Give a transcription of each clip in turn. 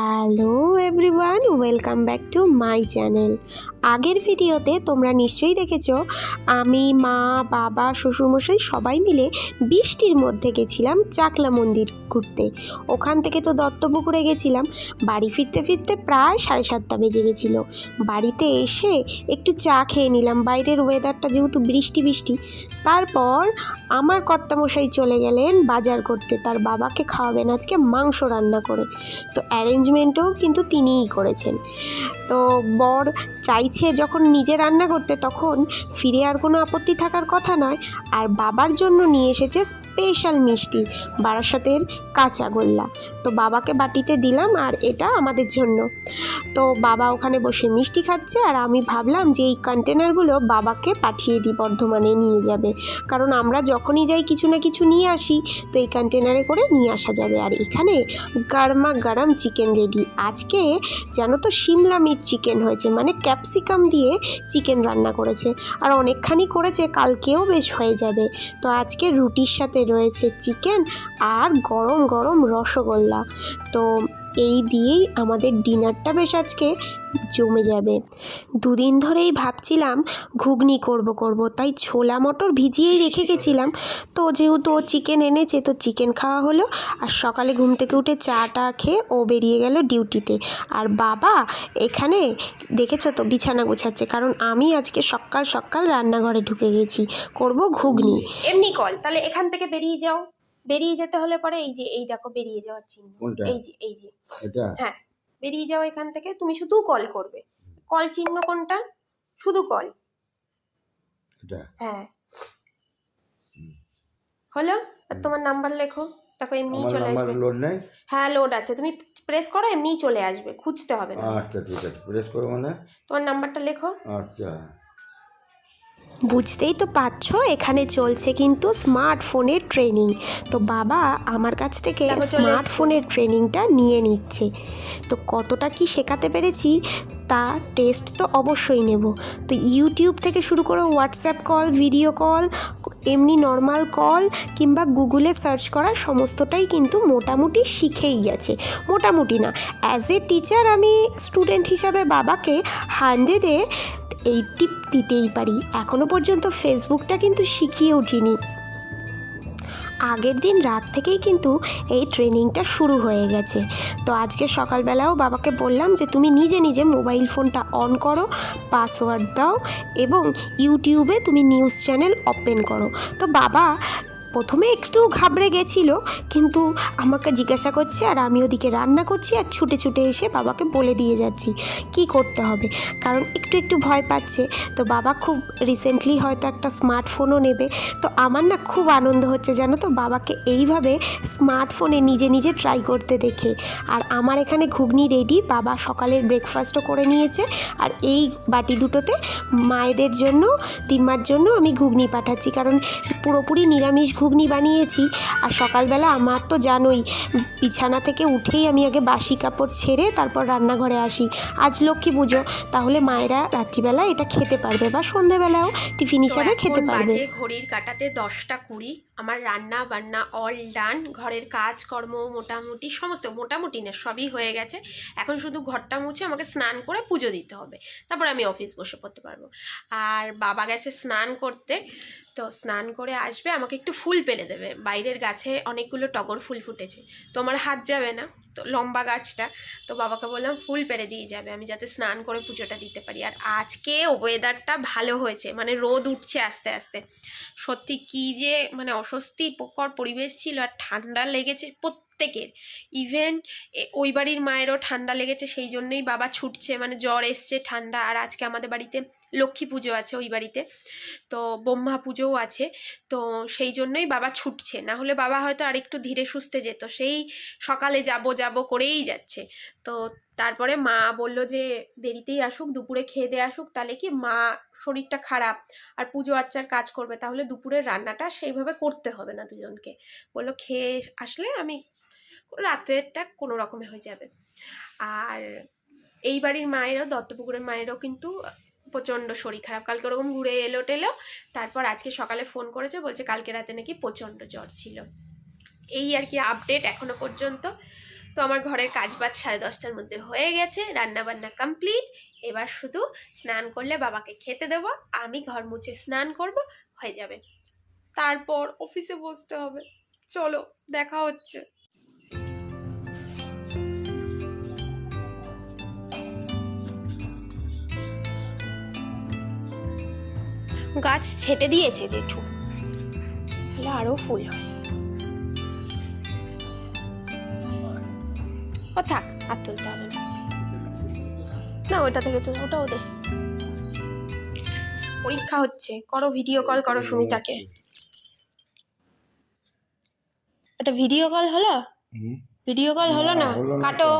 R hello everyone, welcome back to my channel. আগের ভিডিওতে তোমরা নিশ্চয়ই দেখেছ, আমি, মা, বাবা, শ্বশুরমশাই সবাই মিলে বৃষ্টির মধ্যে গেছিলাম চাকলা মন্দির ঘুরতে। ওখান থেকে তো দত্তপুকুরে গেছিলাম, বাড়ি ফিরতে ফিরতে প্রায় সাড়ে সাতটা বেজে গেছিল। বাড়িতে এসে একটু চা খেয়ে নিলাম, বাইরের ওয়েদারটা যেহেতু বৃষ্টি বৃষ্টি। তারপর আমার কর্তামশাই চলে গেলেন বাজার করতে, তার বাবাকে খাওয়াবেন আজকে মাংস রান্না করে। তো অ্যারেঞ্জমেন্টও কিন্তু তিনিই করেছেন। তো বর চাইছে যখন নিজে রান্না করতে তখন ফিরে আর কোনো আপত্তি থাকার কথা নয়। আর বাবার জন্য নিয়ে এসেছে স্পেশাল মিষ্টি, বারাসাতের কাঁচা গোল্লা। তো বাবাকে বাটিতে দিলাম আর এটা আমাদের জন্য। তো বাবা ওখানে বসে মিষ্টি খাচ্ছে আর আমি ভাবলাম যে এই কন্টেনারগুলো বাবাকে পাঠিয়ে দিই বর্ধমানে নিয়ে যাবে। কারণ আমরা যখনই যাই কিছু না কিছু নিয়ে আসি, তো এই কন্টেনারে করে নিয়ে আসা যাবে। আর এখানে গরমা গরম চিকেন রেডি আজকে যেন তো সিমলা মিট চিকেন হয়েছে মানে ক্যাপসিকাম দিয়ে চিকেন রান্না করেছে। আর অনেকখানি করেছে, কালকেও বেশ হয়ে যাবে। তো আজকে রুটির সাথে রয়েছে চিকেন আর গরম গরম রসগোল্লা। তো এই দিয়েই আমাদের ডিনারটা বেশ আজকে জমে যাবে। দুদিন ধরেই ভাবছিলাম ঘুগনি করব করব, তাই ছোলা মটর ভিজিয়েই রেখে গেছিলাম। তো যেহেতু ও চিকেন এনেছে, তো চিকেন খাওয়া হলো আর সকালে ঘুম থেকে উঠে চাটা খেয়ে ও বেরিয়ে গেল ডিউটিতে। আর বাবা, এখানে দেখেছ তো বিছানা গোছাচ্ছে, কারণ আমি আজকে সকাল সকাল রান্নাঘরে ঢুকে গেছি, করব ঘুগনি। এমনি কল, তাহলে এখান থেকে বেরিয়ে যাও। বেরিয়ে যেতে হলে পরে এই যে এই দেখো বেরিয়ে যাওয়ার চিহ্ন। এই যে এই যে। হ্যাঁ বেরিয়ে যাও এখান থেকে তুমি শুধু কল করবে। কল চিহ্ন কোনটা? শুধু কল হ্যাঁ। হলো? আর তোমার নাম্বার লেখো। দেখো আমার চলে আসবে। লোড নেই? হ্যাঁ লোড আছে। তুমি প্রেস করো এমনিই চলে আসবে। খুঁজতে হবে না। আচ্ছা ঠিক আছে। প্রেস করব মানে? তোমার নাম্বারটা লেখো। আচ্ছা। বুঝতেই তো পারছ এখানে চলছে কিন্তু স্মার্টফোনের ট্রেনিং। তো বাবা আমার কাছ থেকে। স্মার্টফোনের ট্রেনিংটা নিয়ে নিচ্ছে। তো কতটা কি শেখাতে পেরেছি তা টেস্ট তো অবশ্যই নেব। তো ইউটিউব থেকে শুরু করে হোয়াটসঅ্যাপ কল ভিডিও কল এমনি নর্মাল কল কিংবা গুগলে সার্চ করা সমস্তটাই কিন্তু মোটামুটি শিখেই গেছে। মোটামুটি না অ্যাজ এ টিচার আমি স্টুডেন্ট হিসাবে বাবাকে হান্ড্রেডে এইটি দিতেই পারি। এখনও পর্যন্ত ফেসবুকটা কিন্তু শিখিয়ে উঠিনি। আগের দিন রাত থেকেই কিন্তু এই ট্রেনিংটা শুরু হয়ে গেছে। তো আজকে সকালবেলাও বাবাকে বললাম যে, তুমি নিজে নিজে মোবাইল ফোনটা অন করো, পাসওয়ার্ড দাও এবং ইউটিউবে তুমি নিউজ চ্যানেল ওপেন করো। তো বাবা প্রথমে একটু ঘাবড়ে গেছিল, কিন্তু আমাকে জিজ্ঞাসা করছে আর আমি ওদিকে রান্না করছি আর ছুটে ছুটে এসে বাবাকে বলে দিয়ে যাচ্ছি, কি করতে হবে? কারণ একটু একটু ভয় পাচ্ছে। তো বাবা খুব রিসেন্টলি হয়তো একটা স্মার্টফোনও নেবে। তো আমার না খুব আনন্দ হচ্ছে জানো তো, বাবাকে এইভাবে স্মার্টফোনে নিজে নিজে ট্রাই করতে দেখে। আর আমার এখানে ঘুগনি রেডি বাবা সকালের ব্রেকফাস্টও করে নিয়েছে। আর এই বাটি দুটোতে মায়েদের জন্য, তিম্মার জন্য আমি ঘুগনি পাঠাচ্ছি। কারণ পুরোপুরি নিরামিষ ঘুগনি বানিয়েছি। আর সকালবেলা আমার তো জানোই বিছানা থেকে উঠেই আমি আগে বাসি কাপড় ছেড়ে তারপর রান্নাঘরে আসি। আজ লক্ষ্মী পুজো তাহলে মায়েরা রাত্রিবেলা এটা খেতে পারবে বা সন্ধেবেলাও টিফিন হিসাবে খেতে পারবে। ঘড়ির কাটাতে দশটা কুড়ি। আমার রান্না বান্না অল ডান ঘরের কাজকর্ম মোটামুটি সমস্ত মোটামুটি না সবই হয়ে গেছে। এখন শুধু ঘরটা মুছে আমাকে স্নান করে পুজো দিতে হবে। তারপর আমি অফিস বসে পড়তে পারব। আর বাবা গেছে স্নান করতে। তো স্নান করে আসবে, আমাকে একটু ফুল পেলে দেবে। বাইরের গাছে অনেকগুলো টগর ফুল ফুটেছে। তো আমার হাত যাবে না, তো লম্বা গাছটা। তো বাবাকে বললাম, ফুল পেরে দিয়ে যাবে, আমি যাতে স্নান করে পুজোটা দিতে পারি। আর আজকে ওয়েদারটা ভালো হয়েছে মানে রোদ উঠছে আস্তে আস্তে। সত্যি কি যে মানে অস্বস্তিকর পরিবেশ ছিল, আর ঠান্ডা লেগেছে প্রত্যেকের। ইভেন ওই বাড়ির মায়েরও ঠান্ডা লেগেছে, সেই জন্যই বাবা ছুটছে মানে জ্বর এসছে ঠান্ডা। আর আজকে আমাদের বাড়িতে লক্ষ্মী পুজো আছে ওই বাড়িতে। তো ব্রহ্মা পুজোও আছে। তো সেই জন্যই বাবা ছুটছে। না হলে বাবা হয়তো আরেকটু ধীরে সুস্থে যেত। সেই সকালে যাব যাব করেই যাচ্ছে। তো তারপরে মা বলল যে, দেরিতেই আসুক, দুপুরে খেয়ে দিয়ে আসুক। তাহলে কি মা শরীরটা খারাপ আর পুজো আচ্চার কাজ করবে। তাহলে দুপুরের রান্নাটা সেইভাবে করতে হবে না দুজনকে। বলল, খেয়ে আসলে আমি রাতেরটা কোনো রকমে হয়ে যাবে। আর এই বাড়ির মায়েরও, দত্তপুকুরের মায়েরও কিন্তু প্রচণ্ড শরীর খারাপ। কালকে ওরকম ঘুরে এলো টেলো, তারপর আজকে সকালে ফোন করেছে, বলছে কালকে রাতে নাকি প্রচণ্ড জ্বর ছিল। এই আর কি আপডেট এখনও পর্যন্ত। তো আমার ঘরের কাজ বাজ সাড়ে দশটার মধ্যে হয়ে গেছে রান্না বান্না কমপ্লিট এবার শুধু স্নান করলে বাবাকে খেতে দেবো, আমি ঘর মুছে স্নান করব, হয়ে যাবে। তারপর অফিসে বসতে হবে। চলো, দেখা হচ্ছে। গাছ ছেটে দিয়েছে জেঠু। তাহলে আরও ফুল হয়। ও থাক আর তুলতে হবে না। না ওটা থেকে তুল ওটা ওদের পরীক্ষা হচ্ছে করো ভিডিও কল করো সুমিতাকে। এটা ভিডিও কল হলো? ভিডিও কল হলো না? কাটো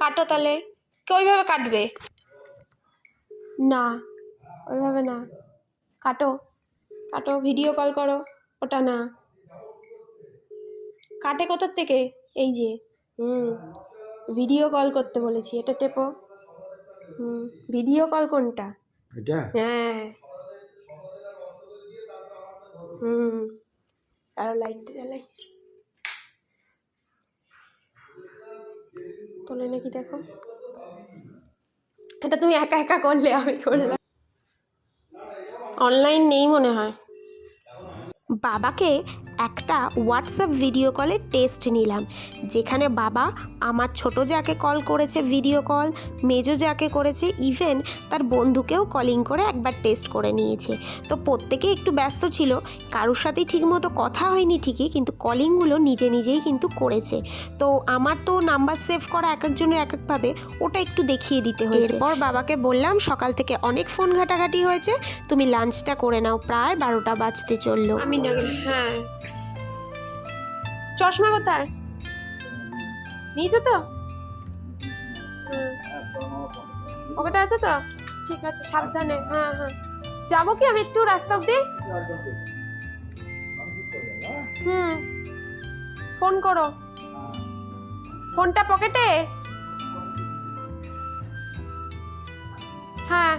কাটো তাহলে। কে ওইভাবে কাটবে? না ওইভাবে না। কাটো কাটো ভিডিও কল করো ওটা না। কাটে কোথার থেকে? এই যে হুম ভিডিও কল করতে বলেছি এটা টেপো। হুম ভিডিও কল কোনটা? এটা? হ্যাঁ। হুম আরও লাইটটা জ্বালাই তোলে নাকি দেখো? এটা তুমি একা একা করলে আমি করলাম। অনলাইন নেই মনে হয়। বাবাকে একটা হোয়াটসঅ্যাপ ভিডিও কলে টেস্ট নিলাম যেখানে বাবা আমার ছোট যাকে কল করেছে ভিডিও কল মেজো যাকে করেছে ইভেন তার বন্ধুকেও কলিং করে একবার টেস্ট করে নিয়েছে। তো প্রত্যেকে একটু ব্যস্ত ছিল কারোর সাথেই ঠিকমতো কথা হয়নি ঠিকই কিন্তু কলিংগুলো নিজে নিজেই কিন্তু করেছে। তো আমার তো নাম্বার সেভ করা এক একজনের এক একভাবে ওটা একটু দেখিয়ে দিতে হয়েছে। এরপর বাবাকে বললাম সকাল থেকে অনেক ফোন ঘাটাঘাটি হয়েছে তুমি লাঞ্চটা করে নাও প্রায় বারোটা বাজতে চলল। আমি হ্যাঁ। চশমা কোথায়? নিয়েছো তো। পকেটে আছে তো? ঠিক আছে, সাবধানে হ্যাঁ হ্যাঁ। যাব কি আমি একটু রাস্তা অব্দি হুম। ফোন করো। ফোনটা পকেটে? হ্যাঁ।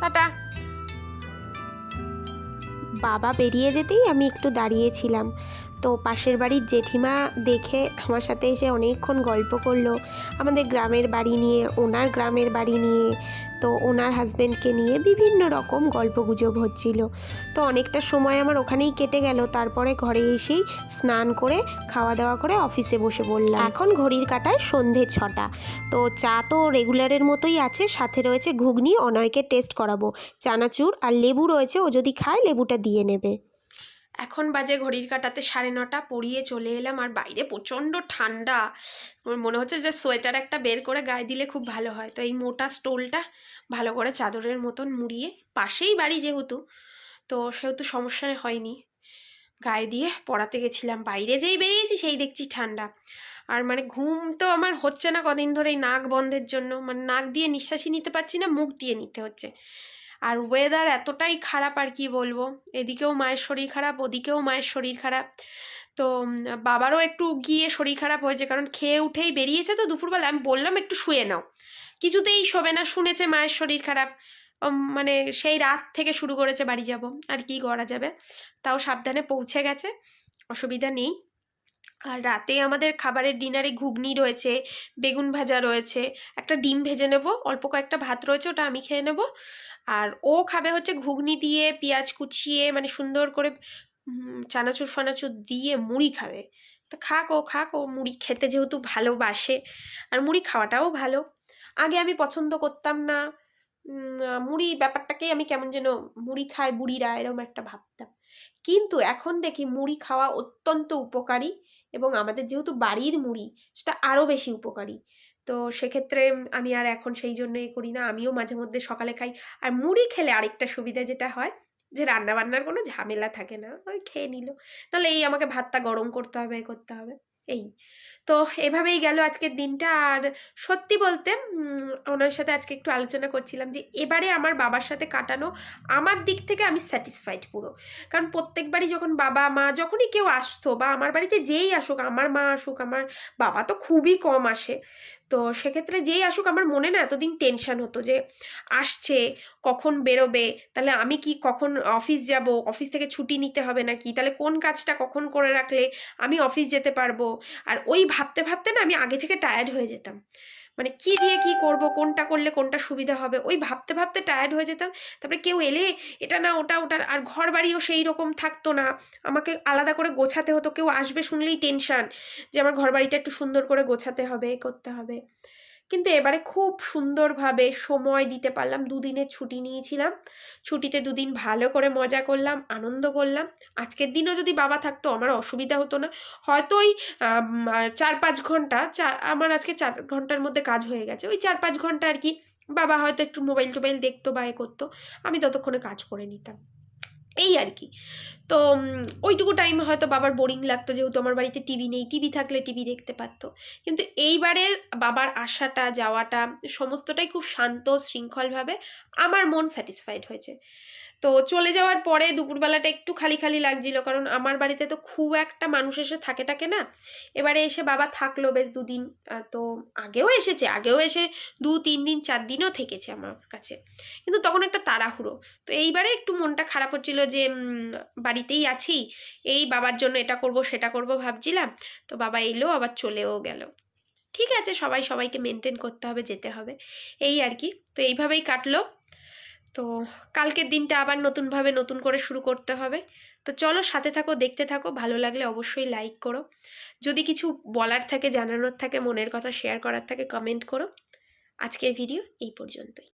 টাটা। বাবা বেরিয়ে যেতেই আমি একটু দাঁড়িয়েছিলাম। তো পাশের বাড়ির জেঠিমা দেখে আমার সাথে এসে অনেকক্ষণ গল্প করল আমাদের গ্রামের বাড়ি নিয়ে, ওনার গ্রামের বাড়ি নিয়ে, তো ওনার হাজব্যান্ডকে নিয়ে বিভিন্ন রকম গল্পগুজব হচ্ছিল। তো অনেকটা সময় আমার ওখানেই কেটে গেল, তারপরে ঘরে এসেই স্নান করে খাওয়া দাওয়া করে অফিসে বসে বললাম এখন ঘড়ির কাটায় সন্ধে ছটা। তো চা তো রেগুলারের মতোই আছে, সাথে রয়েছে ঘুগনি, অনয়কে টেস্ট করাবো। চানাচুর আর লেবু রয়েছে, ও যদি খায় লেবুটা দিয়ে নেবে। এখন বাজে ঘড়ির কাটাতে সাড়ে নটা পরিয়ে চলে এলাম আর বাইরে প্রচণ্ড ঠান্ডা। মনে হচ্ছে যে সোয়েটার একটা বের করে গায়ে দিলে খুব ভালো হয়। তো এই মোটা স্টোলটা ভালো করে চাদরের মতন মুড়িয়ে পাশেই বাড়ি যেহেতু, তো সেহেতু সমস্যা হয়নি। গায়ে দিয়ে পড়াতে গেছিলাম। বাইরে যেই বেরিয়েছি সেই দেখছি ঠান্ডা। আর মানে ঘুম তো আমার হচ্ছে না কদিন ধরে এই নাক বন্ধের জন্য। মানে নাক দিয়ে নিঃশ্বাসই নিতে পারছি না, মুখ দিয়ে নিতে হচ্ছে। আর ওয়েদার এতটাই খারাপ আর কি বলব? এদিকেও মায়ের শরীর খারাপ, ওদিকেও মায়ের শরীর খারাপ। তো বাবারও একটু গিয়ে শরীর খারাপ হয়েছে, কারণ খেয়ে উঠেই বেরিয়েছে তো দুপুরবেলা। আমি বললাম, একটু শুয়ে নাও। কিছুতেই শোবে না, শুনেছে মায়ের শরীর খারাপ। মানে সেই রাত থেকে শুরু করেছে, বাড়ি যাব। আর কি করা যাবে? তাও সাবধানে পৌঁছে গেছে, অসুবিধা নেই। আর রাতে আমাদের খাবারের ডিনারে ঘুগনি রয়েছে, বেগুন ভাজা রয়েছে, একটা ডিম ভেজে নেব, অল্প কয়েকটা ভাত রয়েছে, ওটা আমি খেয়ে নেব। আর ও খাবে হচ্ছে ঘুগনি দিয়ে, পেঁয়াজ কুচিয়ে মানে সুন্দর করে চানাচুর ফানাচুর দিয়ে মুড়ি খাবে। তো খাক ও খাক ও, মুড়ি খেতে যেহেতু ভালোবাসে, আর মুড়ি খাওয়াটাও ভালো। আগে আমি পছন্দ করতাম না মুড়ি ব্যাপারটাকেই আমি কেমন যেন মুড়ি খায় বুড়িরা এরকম একটা ভাবতাম। কিন্তু এখন দেখি মুড়ি খাওয়া অত্যন্ত উপকারী। এবং আমাদের যেহেতু বাড়ির মুড়ি, সেটা আরও বেশি উপকারী। তো সেক্ষেত্রে আমি আর এখন সেই জন্য এ করি না, আমিও মাঝে মধ্যে সকালে খাই। আর মুড়ি খেলে আরেকটা সুবিধা যেটা হয়, যে রান্না বান্নার কোনো ঝামেলা থাকে না, ওই খেয়ে নিল। নাহলে এই আমাকে ভাতটা গরম করতে হবে করতে হবে। এই। তো এভাবেই গেল আজকের দিনটা। আর সত্যি বলতে ওনার সাথে আজকে একটু আলোচনা করছিলাম যে, এবারে আমার বাবার সাথে কাটানো আমার দিক থেকে আমি স্যাটিসফাইড পুরো। কারণ প্রত্যেকবারই যখন বাবা, মা যখনই কেউ আসতো বা আমার বাড়িতে যেই আসুক, আমার মা আসুক, আমার বাবা তো খুবই কম আসে। তো সেক্ষেত্রে যেই আসুক আমার মনে না এতদিন টেনশন হতো যে আসছে, কখন বেরোবে, তাহলে আমি কি কখন অফিস যাব অফিস থেকে ছুটি নিতে হবে নাকি, তাহলে কোন কাজটা কখন করে রাখলে আমি অফিস যেতে পারব? আর ওই ভাবতে ভাবতে না আমি আগে থেকে টায়ার্ড হয়ে যেতাম। মানে কি দিয়ে কি করব, কোনটা করলে কোনটা সুবিধা হবে? ওই ভাবতে ভাবতে টায়ার্ড হয়ে যেতাম। তারপরে কেউ এলে, এটা না, ওটা ওটা। আর ঘর বাড়িও সেই রকম থাকতো না। আমাকে আলাদা করে গোছাতে হতো। কেউ আসবে শুনলেই টেনশান যে আমার ঘর বাড়িটা একটু সুন্দর করে গোছাতে হবে, করতে হবে। কিন্তু এবারে খুব সুন্দরভাবে সময় দিতে পারলাম। দুদিনের ছুটি নিয়েছিলাম। ছুটিতে দুদিন ভালো করে মজা করলাম, আনন্দ করলাম। আজকের দিনও যদি বাবা থাকতো আমার অসুবিধা হতো না। হয়তো ওই চার পাঁচ ঘণ্টা, চার, আমার আজকে চার ঘণ্টার মধ্যে কাজ হয়ে গেছে। ওই চার পাঁচ ঘণ্টা আর কি বাবা হয়তো একটু মোবাইল টোবাইল দেখতো বা এ করতো। আমি ততক্ষণে কাজ করে নিতাম। এই আর কি। তো ওইটুকু টাইম হয়তো বাবার বোরিং লাগতো, যেহেতু আমার বাড়িতে টিভি নেই টিভি থাকলে টিভি দেখতে পারতো। কিন্তু এইবারের বাবার আসাটা যাওয়াটা, সমস্তটাই খুব শান্ত, শৃঙ্খলভাবে আমার মন স্যাটিসফাইড হয়েছে। তো চলে যাওয়ার পরে দুপুরবেলাটা একটু খালি খালি লাগছিল, কারণ আমার বাড়িতে তো খুব একটা মানুষ এসে থাকে টাকে না। এবারে এসে বাবা থাকল বেশ দুদিন তো আগেও এসেছে, আগেও এসে দু, তিন দিন, চার দিনও থেকেছে আমার কাছে। কিন্তু তখন একটা তাড়াহুড়ো। তো এইবারে একটু মনটা খারাপ হচ্ছিল যে বাড়িতেই আছি, এই বাবার জন্য এটা করব, সেটা করব ভাবছিলাম। তো বাবা এলো, আবার চলেও গেল। ঠিক আছে, সবাই সবাইকে মেনটেন করতে হবে, যেতে হবে। এই আর কি। তো এইভাবেই কাটলো। তো কালকের দিনটা আবার নতুনভাবে নতুন করে শুরু করতে হবে। তো চলো সাথে থাকো, দেখতে থাকো, ভালো লাগলে অবশ্যই লাইক করো। যদি কিছু বলার থাকে, জানানোর থাকে, মনের কথা শেয়ার করার থাকে কমেন্ট করো। আজকের ভিডিও এই পর্যন্তই।